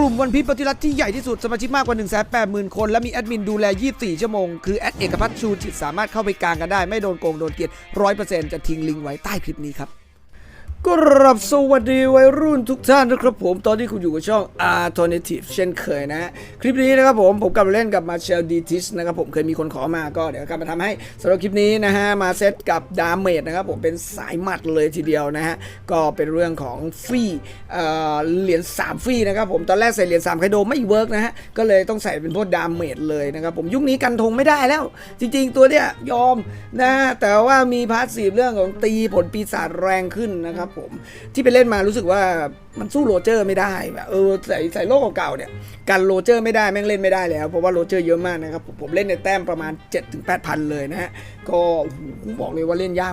กลุ่มวันพีปฏิรัติที่ใหญ่ที่สุดสมาชิกมากกว่า 1 8 0 0 0 0 คน และมีแอดมินดูแล 24 ชั่วโมง คือแอดเอกพัฒน์ชูจิตสามารถเข้าไปกลางกันได้ ไม่โดนโกงโดนเกลียด100%จะทิ้งลิงก์ไว้ใต้คลิปนี้ครับ ก็รับสวัสดีวัยรุ่นทุกท่านนะครับผมตอนนี้คุณอยู่กับช่อง Alternative เช่นเคยนะ คลิปนี้นะครับผมผมกลับมาเล่นกับมาเชลดีทิสนะครับผมเคยมีคนขอมาก็เดี๋ยวกลับมาทำให้สำหรับคลิปนี้นะฮะมาเซตกับดาเมจนะครับผมเป็นสายหมัดเลยทีเดียวนะฮะก็เป็นเรื่องของฟรีเอ่อเหรียญ3ฟรีนะครับผมตอนแรกใส่เหรียญ3ไคโดไม่เวิร์กนะฮะก็เลยต้องใส่เป็นพวกดาเมจเลยนะครับผมยุคนี้กันธงไม่ได้แล้ว จริง ๆ ตัวเนี้ยยอมนะฮะแต่ว่ามีพาร์ทสีเรื่องของตีผลปีศาจแรงขึ้นนะครับผม ที่ไปเล่นมารู้สึกว่า มันสู้โรเจอร์ไม่ได้แบบเออใส่ใส่โลกเก่าๆเนี่ยกันโรเจอร์ไม่ได้แม่งเล่นไม่ได้แล้ว เพราะว่าโรเจอร์เยอะมากนะครับ ผมเล่นในแต้มประมาณ 7-8,000เลยนะฮะ ก็บอกเลยว่าเล่นยาก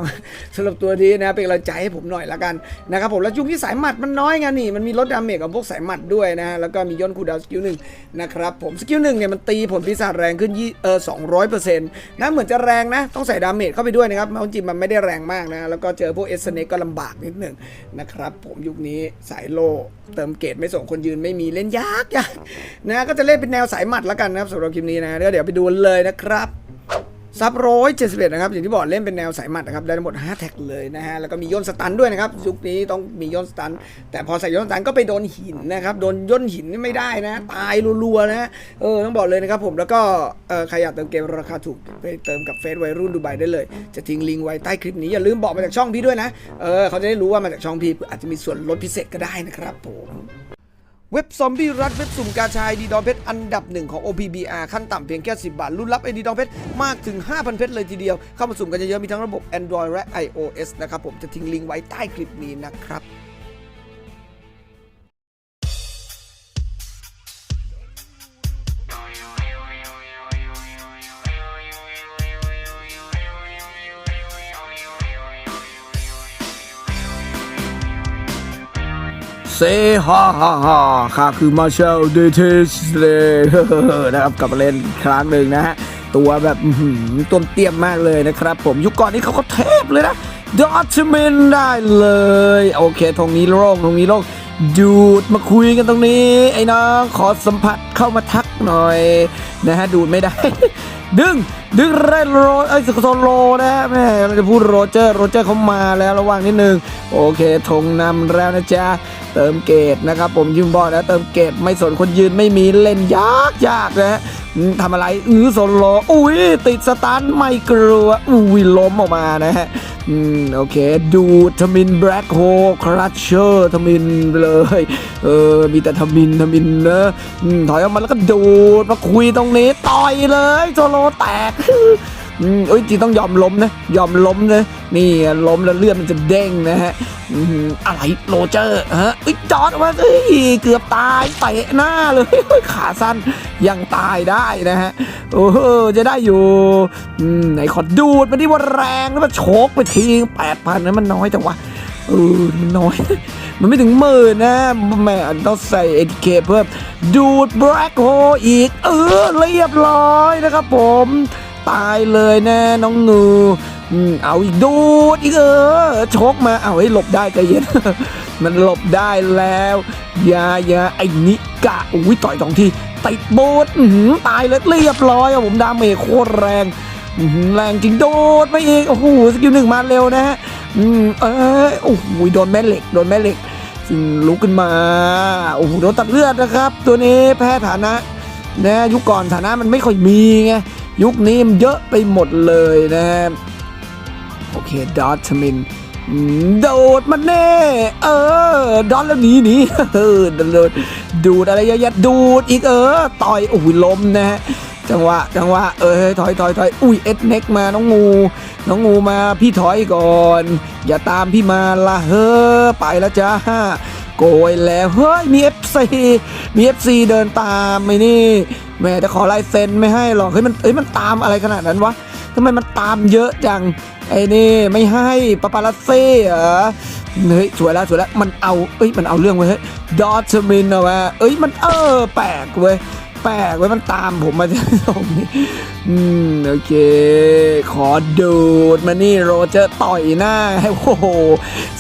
สำหรับตัวนี้นะ เป็นกำลังใจให้ผมหน่อยละกันนะครับผมแล้วยุคที่สายหมัดมันน้อยไงนี่ มันมีลดดาเมจกับพวกสายหมัดด้วยนะฮะแล้วก็มีย่นคูดาวสกิลหนึ่งนะครับผมสกิลหนึ่งเนี่ยมันตีผลปีศาจแรงขึ้นยี่เออสองร้อยเปอร์เซ็นต์นะเหมือนจะแรงนะ ต้องใส่ดาเมจเข้าไปด้วยนะครับเอาจริงมันไม่ได้แรงมากนะแล้วก็เจอพวกเอสเนก็ลำบากนิดหนึ่งนะครับผมยุคนี้สายโล เติมเกตไม่ส่งคนยืนไม่มีเล่นยากยากนะก็จะเล่นเป็นแนวสายหมัดแล้วกันนะครับสำหรับคลิปนี้นะเดี๋ยวไปดูเลยนะครับ ซับร้อยเจ็ดสิบเอ็ดนะครับ อย่างที่บอกเล่นเป็นแนวสายหมัดนะครับ ได้ทั้งหมด5แท็กเลยนะฮะ แล้วก็มีย่นสตันด้วยนะครับ ยุคนี้ต้องมีย่นสตัน แต่พอใส่ย่นสตันก็ไปโดนหินนะครับ โดนย่นหินนี่ไม่ได้นะ ตายรัวๆนะฮะเออ ต้องบอกเลยนะครับผม แล้วก็เออใครอยากเติมเกมราคาถูกไปเติมกับเฟซวัยรุ่นดูไบได้เลย จะทิ้งลิงก์ไว้ใต้คลิปนี้ อย่าลืมบอกมาจากช่องพี่ด้วยนะ เออ เขาจะได้รู้ว่ามาจากช่องพี่อาจจะมีส่วนลดพิเศษก็ได้นะครับผม เว็บซอมบี้รัดเว็บสุ่มกาชายดีดองเพชรอันดับหนึ่งของ OPBR ขั้นต่ำเพียงแค่ 10 บาทรุ่นรับไอดีดองเพชรมากถึง 5,000 เพชรเลยทีเดียว เข้ามาสุ่มกันเยอะๆมีทั้งระบบ Android และ iOS นะครับผมจะทิ้งลิงก์ไว้ใต้คลิปนี้นะครับ เซฮ่าฮ่าฮ่าข้าคือมาเชลเดเทสเลนะครับกลับมาเล่นอีกครั้งหนึ่งนะฮะ ตัวแบบต้วเตี้ยมมากเลยนะครับผม ยุคก่อนนี้เขาก็เทพเลยนะดอทเมนได้เลย โอเคตรงนี้โล่งตรงนี้โล่งดูดมาคุยกันตรงนี้ ไอ้น้องขอสัมผัสเข้ามาทักหน่อยนะฮะดูดไม่ได้ ดึง ดึงเรนโรเอ้ยโซโลนะฮะแม่เราจะพูดโรเจอร์โรเจอร์เขามาแล้วระวังนิดนึง โอเคธงนำแล้วนะจ๊ะ เติมเกตนะครับผมยืมบอลนะเติมเกตไม่สนคนยืนไม่มีเล่นยากยากนะฮะทำอะไรอื้อโซโลอุ้ยติดสตันไม่กลัวอุ้ยล้มออกมานะฮะอืมโอเค ดูทมินแบล็คโฮครัชเชอร์ทมินเลย เออ มีแต่ทมินทมินเนอะถอยออกมาแล้วก็ดูดมาคุยตรงนี้ ต่อยเลยโซโลแตก อืมเอ้ยจริงต้องยอมล้มนะ ยอมล้มนะ นี่ล้มแล้วเลือดมันจะเด้งนะฮะอะไรโรเจอร์ฮะเอ้ยจอดออกมาเอ้ยเกือบตายเตะหน้าเลยขาสั้นยังตายได้นะฮะโอ้โหจะได้อยู่ไหนขอดูดมันที่ว่าแรงแล้วมันโชกไปทีแปดพันนะมันน้อยจังวะเออมันน้อย มันไม่ถึงหมื่นนะแม่ต้องใส่เอทีเคเพิ่มดูดแบล็คโฮอีก เออเรียบร้อยนะครับผม ตายเลยนะน้องงูอืมเอาอีกดูดอีกเออชกมาเอาให้หลบได้ใจเย็น มันหลบได้แล้วยายาไอ้นิกะอุ้ยต่อยสองทีติดโบดตายเลยเรียบร้อยอะผมดาเมจโคตรแรงแรงจริงโดดไปอีกโอ้โหสกิลหนึ่งมาเร็วนะฮะอืมเอยโอ้โหโดนแม่เหล็กโดนแม่เหล็กลุกขึ้นมาโอ้โหโดนตัดเลือดนะครับ ตัวนี้แพ้ฐานะนะยุคก่อนฐานะมันไม่ค่อยมีไง ยุคนี้มันเยอะไปหมดเลยนะโอเคดอทมินโดดมันแน่ เออดอทแล้วหนีหนีเออโดดดูดอะไรเยอะแยะดูดอีกเออ ต่อยโอ้ยล้มนะฮะจังหวะจังหวะเออถอยถอยถอยอุ้ยเอ็ดเน็กมาน้องงู น้องงูมาพี่ถอยก่อน อย่าตามพี่มาละเฮ้อไปแล้วจ้าโกยแล้วเฮ้ยมี FC มี FC เดินตามไอ้นี่ แม่จะขอลายเซ็นไม่ให้หรอกเฮ้ยมันเอ้ยมันตามอะไรขนาดนั้นวะทำไมมันตามเยอะจังไอ้นี่ไม่ให้ปาปาลัสเซ่เหรอเฮ้ยสวยแล้วสวยแล้วมันเอาเอ้ยมันเอาเรื่องเว้ยเฮ้ยดอทมินเอาว่าเอ้ยมันเออแปลกเว้ยแปลกๆไว้ยมันตามผมมาที่ตรงนี้อืมโอเค ขอดูดมานี่โรเจอร์ต่อยหน้าให้โอ้โห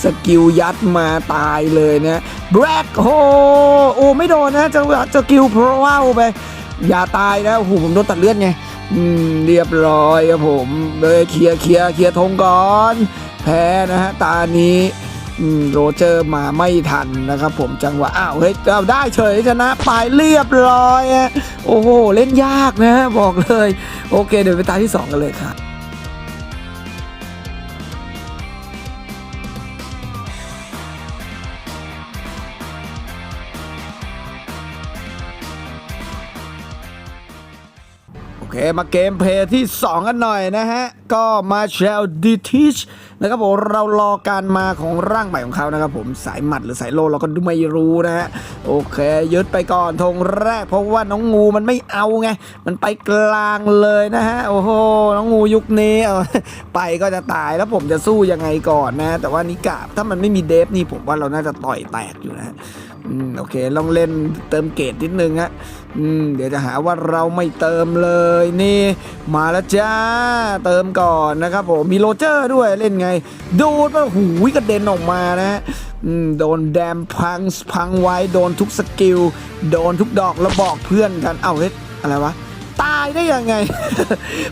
สกิลยัดมาตายเลยนะแบล็คโฮโอ้ไม่โดนนะจังหวะกิลเพราะว่าไป อย่าตายนะโอ้โหผมโดนตัดเลือดไงอืมเรียบร้อยครับผมเลยเคลียร์เคลียร์เคลียร์ธงก่อน แพ้นะฮะตานี้อืมโรเจอร์มาไม่ทันนะครับผมจังหวะอ้าวเฮ้ยเราได้เฉยชนะไปเรียบร้อย โอ้โห เล่นยากนะบอกเลย โอเค เดี๋ยวไปตาที่ 2 กันเลยครับ เคมาเกมเพย์ที่ 2 กันหน่อยนะฮะ ก็มาเชลดิทิชนะครับผมเรารอการมาของร่างใหม่ของเขานะครับผมสายหมัดหรือสายโลเราก็ไม่รู้นะฮะ โอเค ยึดไปก่อนธงแรก เพราะว่าน้องงูมันไม่เอาไง มันไปกลางเลยนะฮะ โอ้โห น้องงูยุคนี้เอาไปก็จะตายแล้วผมจะสู้ยังไงก่อนนะ แต่ว่านิกาถ้ามันไม่มีเดฟนี่ผมว่าเราน่าจะต่อยแตกอยู่นะ อืมโอเคลองเล่นเติมเกรดนิดนึงฮะอืมเดี๋ยวจะหาว่าเราไม่เติมเลยนี่ มาแล้วจ้าเติมก่อนนะครับผมมีโรเจอร์ด้วยเล่นไง ดูดมาหูยกระเด็นออกมานะฮะอืมโดนแดมพังพังไว้โดนทุกสกิล โดนทุกดอกแล้วบอกเพื่อนกันเอ้าเฮ้ยอะไรวะตายได้ยังไง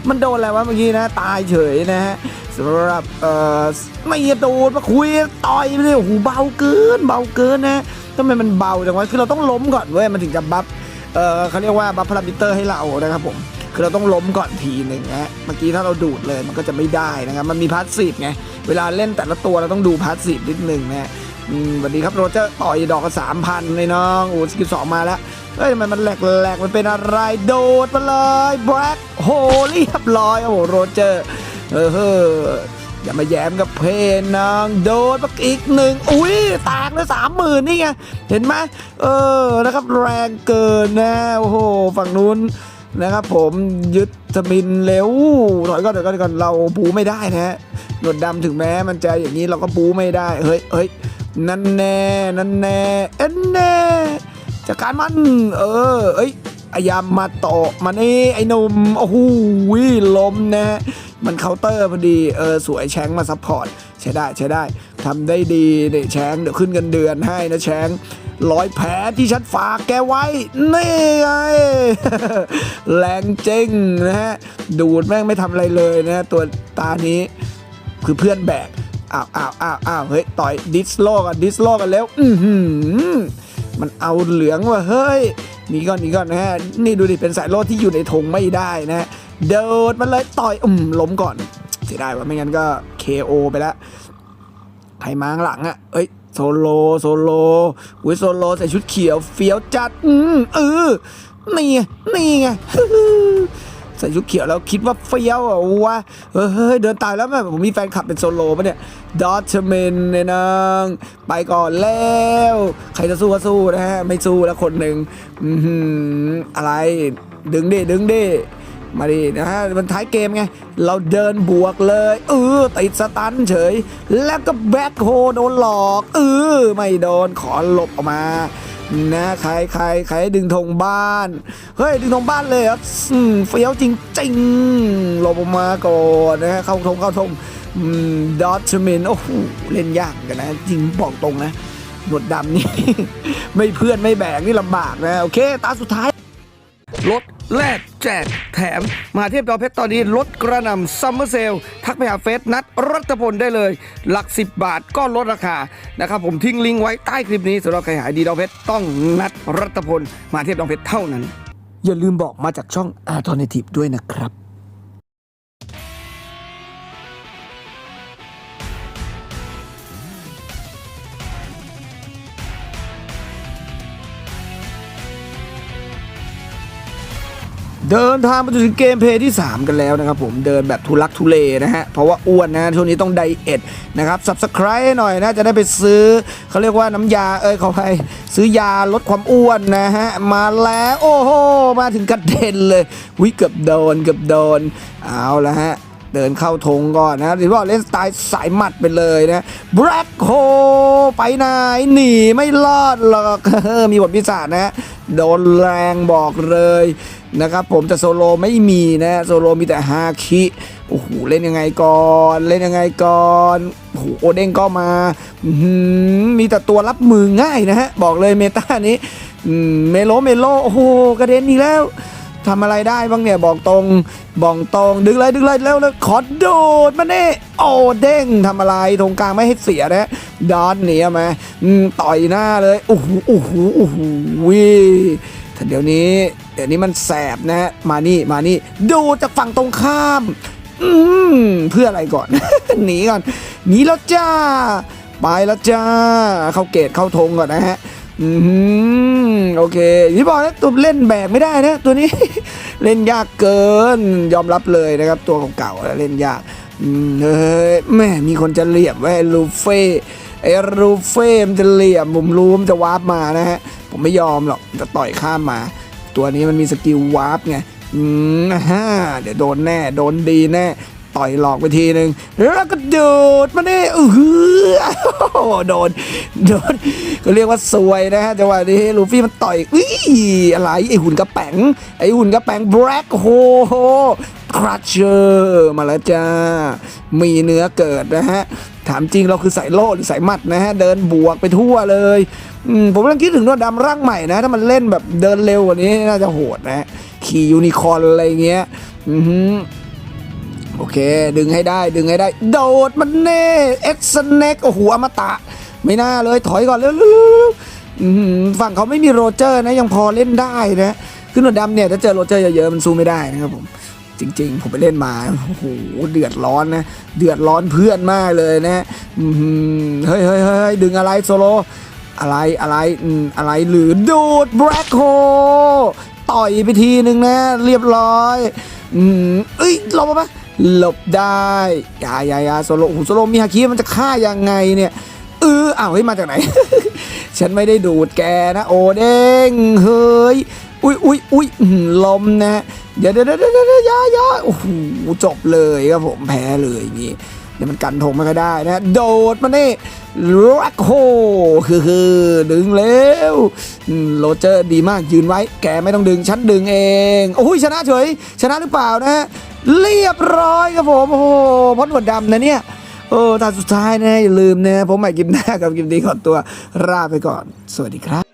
มันโดนอะไรวะเมื่อกี้นะ ตายเฉยนะฮะสำหรับเอ่อไม่โดนมาคุยต่อยไปเลยโอ้โหเบาเกิน เบาเกินนะ ทำไมมันเบาจังวะคือเราต้องล้มก่อนเว้ยมันถึงจะบัฟเออเขาเรียกว่าบัฟพารามิเตอร์ให้เรานะครับผมคือเราต้องล้มก่อนทีหนึ่งนะเมื่อกี้ถ้าเราดูดเลยมันก็จะไม่ได้นะครับมันมีพาสซีฟไงเวลาเล่นแต่ละตัวเราต้องดูพาสซีฟนิดนึงนะอืมสวัสดีครับโรเจอร์ต่อยดอกสามพันเลยน้องโอ้สกิลสองมาแล้วเฮ้ยทำไมมันแหลกแหลกมันเป็นอะไรโดดมาเลยแบล็คโฮเรียบร้อยโอ้โหโรเจอร์เออ อย่ามาแย้มกับเพนนางโดดมาอีกหนึ่งอุ้ยแตกเลยสามหมื่นนี่ไงเห็นไหมเออนะครับแรงเกินนะโอ้โหฝั่งนู้นนะครับผมยึดสมินเร็วถอยก่อนถอยก่อนก่อนเราบูไม่ได้นะฮะหนวดดำถึงแม้มันจะอย่างนี้เราก็บูไม่ได้เฮ้ยเฮ้ยนั่นแน่นั่นแน่เอ็นแน่จากการมัน เออเอ้ย ยามมาโตะมานี่ไอ้หนุ่มโอ้โหล้มนะมันเคาน์เตอร์พอดีเออสวยแชงมาซัพพอร์ตใช้ได้ใช้ได้ทำได้ดีเนี่ยแชงเดี๋ยวขึ้นเงินเดือนให้นะแชงร้อยแผลที่ฉันฝากแกไว้ นี่ไง แรงเจ้งนะฮะ ดูดแม่งไม่ทำอะไรเลยนะ ตัวตานี้คือเพื่อนแบก อ้าวอ้าวอ้าวอ้าวเฮ้ย ต่อยดิสโลกันดิสโลกันแล้ว อือหือ มันเอาเหลืองว่ะเฮ้ย หนี่ก่อนหนี่ก่อนนะฮะนี่ดูดิเป็นสายโลดที่อยู่ในธงไม่ได้นะฮะเดินมันเลยต่อยอืมล้มก่อนเสียดายว่าไม่งั้นก็ KO ไปแล้วใครมาข้างหลังอะ่ะเอ้ยโซโลโซโลอุ้ยโซโลใส่ชุดเขียวเฟี้ยวจัด อืมเออนี่ไงนี่ไง ส่ชุดเขียวแล้วคิดว่าเฟี้ยวอะวะเฮ้ยเดินตายแล้วแม่ผมมีแฟนคลับเป็นโซโล่ปะเนี่ยดอทเชเมนเนี่ยนางไปก่อนแล้ว ใครจะสู้ก็สู้นะฮะไม่สู้แล้วคนหนึ่งอือหืออะไรดึงดิดึงดิมาดินะฮะมันท้ายเกมไง เราเดินบวกเลย เออติดสตันเฉย แล้วก็แบ็คโฮโดนหลอก เออไม่โดนขอหลบออกมา นะใครใครใครดึงธงบ้าน เฮ้ยดึงธงบ้านเลยครอะเฟี้ยวจริงจริงๆหลบออกมาก่อนนะฮะเข้าธงเข้าธงดอทชมินโอ้โหเล่นยากกันนะ จริงบอกตรงนะหนวดดำนี่ ไม่เพื่อนไม่แบกนี่ลำบากนะ โอเค ตาสุดท้ายลดแรก แจกแถมมหาเทพดาวเพชรตอนนี้ลดกระหน่ำซัมเมอร์เซลทักไปหาเฟซนัดรัตพลได้เลย หลัก 10 บาทก็ลดราคานะครับผมทิ้งลิงก์ไว้ใต้คลิปนี้สำหรับใครหายดีดาวเพชรต้องนัดรัตพลมหาเทพดาวเพชรเท่านั้น อย่าลืมบอกมาจากช่อง a l t e r n a t i v e ด้วยนะครับ เดินทางมาจนถึงเกมเพย์ที่ 3 กันแล้วนะครับผมเดินแบบทุลักทุเลนะฮะ เพราะว่าอ้วนนะช่วงนี้ต้องไดเอทนะครับ subscribe หน่อยนะ จะได้ไปซื้อเขาเรียกว่าน้ำยาเอ้ยขอไปซื้อยาลดความอ้วนนะฮะ มาแล้วโอ้โห มาถึงกระเด็นเลยวิเกือบโดนเกือบโดน เอาละฮะเดินเข้าธงก่อนนะหรือว่าเล่นสไตล์สายหมัดไปเลยนะแบล็คโฮไปไหนหนีไม่รอดหรอกมีบทพิศาจนะ โดนแรงบอกเลย นะครับผมแต่โซโลไม่มีนะโซโลมีแต่ฮาคิโอ้โหเล่นยังไงก่อนเล่นยังไงก่อนโอ้โหโอเด้งก็มาอืมีแต่ตัวรับมือง่ายนะฮะบอกเลยเมตานี้เมโลเมโลโอ้โหกระเด็นอีกแล้วทำอะไรได้บ้างเนี่ยบอกตรงบอกตรงดึงเลยดึงเลยแล้วแล้วขอโดดมาเน่โอ้เด้งทำอะไรตรงกลางไม่ให้เสียนะดอนหนีเอามาต่อยหน้าเลยโอ้โหโอ้โหโอ้โหวิ เดี๋ยวนี้เดี๋ยวนี้มันแสบนะฮะมานี่มานี่ดูจากฝั่งตรงข้ามอืมเพื่ออะไรก่อน หนีก่อนหนีแล้วจ้า ไปแล้วจ้า เข้าเกตเข้าธงก่อนนะฮะอืมโอเคที่บอกนะตัวเล่นแบกไม่ได้นะตัวนี้ เล่นยากเกินยอมรับเลยนะครับ ตัวเก่าๆเล่นยากเฮ้ยแม่มีคนจะเหลี่ยมไว้ลูเฟ่ไอ้ลูเฟ่มจะเหลี่ยมผมรู้มจะวาร์ปมานะฮะ ผมไม่ยอมหรอกจะต่อยข้ามมา ตัวนี้มันมีสกิลวาร์ปไงอืมอ่าฮ่าเดี๋ยวโดนแน่โดนดีแน่ต่อยหลอกไปทีหนึ่งแล้วก็โดดมาเนี่ยอืออโอ้โหโดนโดนก็เรียกว่าสวยนะฮะจังหวะนี้ลูฟี่มันต่อยอุ้ยอะไรไอหุ่นกระแป๋งไอหุ่นกระแป๋งแบล็คโฮครัชเชอร์มาแล้วจ้า มีเนื้อเกิดนะฮะ ถามจริงเราคือสายโล่หรือสายมัดนะฮะเดินบวกไปทั่วเลยผมกำลังคิดถึงตัวดำร่างใหม่นะ ถ้ามันเล่นแบบเดินเร็วกว่านี้น่าจะโหดนะขี่ยูนิคอร์นอะไรเงี้ยอือโอเค ดึงให้ได้ดึงให้ได้ โดดมันเน่เอ็กซ์เน็กโอ้โหอมตะ ไม่น่าเลยถอยก่อนเร็วๆๆอื้อหือฝั่งเขาไม่มีโรเจอร์นะยังพอเล่นได้นะขึ้นหนวดดำเนี่ยถ้าเจอโรเจอร์เยอะๆมันสู้ไม่ได้นะครับผม จริง ๆ ผมไปเล่นมาโอ้โหเดือดร้อนนะเดือดร้อนเพื่อนมากเลยนะเฮ้ยเฮ้ยเฮ้ยดึงอะไรโซโลอะไรอะไรอะไรหรือดูดแบล็คโฮต่อยไปทีหนึ่งนะ เรียบร้อยอืมเอ้ยหลบมาหลบได้ยายายาโซโลโอ้โหโซโลมีฮาคิมันจะฆ่ายังไงเนี่ยเอออ้าวเฮ้ยมาจากไหน ฉันไม่ได้ดูดแกนะ โอเด้งเฮ้ย อุ้ยอุ้ยอุ้ยลมนะเดี๋ยวเดี๋ยวเดี๋ยวเดี๋ยวยายโอ้โหจบเลยครับผมแพ้เลยอย่างงี้เดี๋ยวมันกันธงไม่ค่อยได้นะ โดดมานี่รักโฮคือคือดึงเร็วโรเจอร์ดีมากยืนไว้ แกไม่ต้องดึงฉันดึงเองโอ้ยชนะเฉย ชนะหรือเปล่านะ เรียบร้อยครับผมโอ้โหพอดหนวดดำนะเนี่ยโอ้ตาสุดท้ายนะอย่าลืมนะผมใหม่กิมหน้ากับกิมดีขอตัวลาไปก่อน สวัสดีครับ